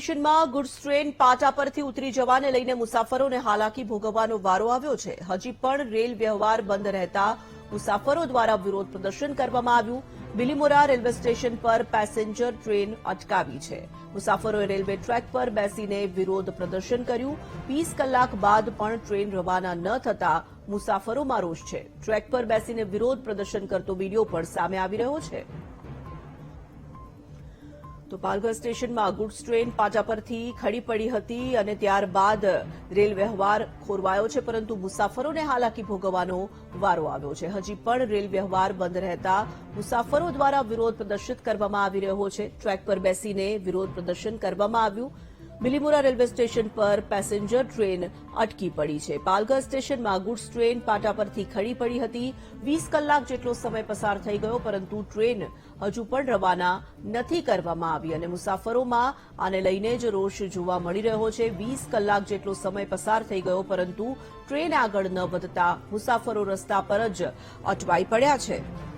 સ્ટેશનમાં goods train પાટા પરથી ઉતરી જવાને લઈને મુસાફરોને હાલાકી ભોગવવાનો વારો આવ્યો છે. હજી પણ રેલ વ્યવહાર બંધ રહેતા મુસાફરો દ્વારા વિરોધ પ્રદર્શન કરવામાં આવ્યું. બિલીમોરા રેલવે સ્ટેશન પર પેસેન્જર ટ્રેન અટકાવી છે. મુસાફરોએ રેલવે ટ્રેક પર બેસીને વિરોધ પ્રદર્શન કર્યું. વીસ કલાક બાદ પણ ટ્રેન રવાના ન થતા મુસાફરોમાં રોષ છે. ટ્રેક પર બેસીને વિરોધ પ્રદર્શન કરતો વીડિયો પણ સામે આવી રહ્યો છે. તો પાલઘર સ્ટેશનમાં ગુડ્સ ટ્રેન પાટા પરથી ખડી પડી હતી અને ત્યારબાદ રેલ વ્યવહાર ખોરવાયો છે, પરંતુ મુસાફરોને હાલાકી ભોગવવાનો વારો આવ્યો છે. હજી પણ રેલ વ્યવહાર બંધ રહેતા મુસાફરો દ્વારા વિરોધ પ્રદર્શિત કરવામાં આવી રહ્યો છે. ટ્રેક પર બેસીને વિરોધ પ્રદર્શન કરવામાં આવ્યું. બિલીમોરા રેલવે સ્ટેશન પર પેસેન્જર ટ્રેન અટકી પડી છે. પાલઘર સ્ટેશનમાં ગુડ્સ ટ્રેન પાટા પરથી ખડી પડી હતી. વીસ કલાક જેટલો સમય પસાર થઈ ગયો, પરંતુ ટ્રેન હજુ પણ રવાના નથી કરવામાં આવી અને મુસાફરોમાં આને લઈને જ રોષ જોવા મળી રહ્યો છે. વીસ કલાક જેટલો સમય પસાર થઈ ગયો, પરંતુ ટ્રેન આગળ ન વધતા મુસાફરો રસ્તા પર જ અટવાઈ પડ્યા છે.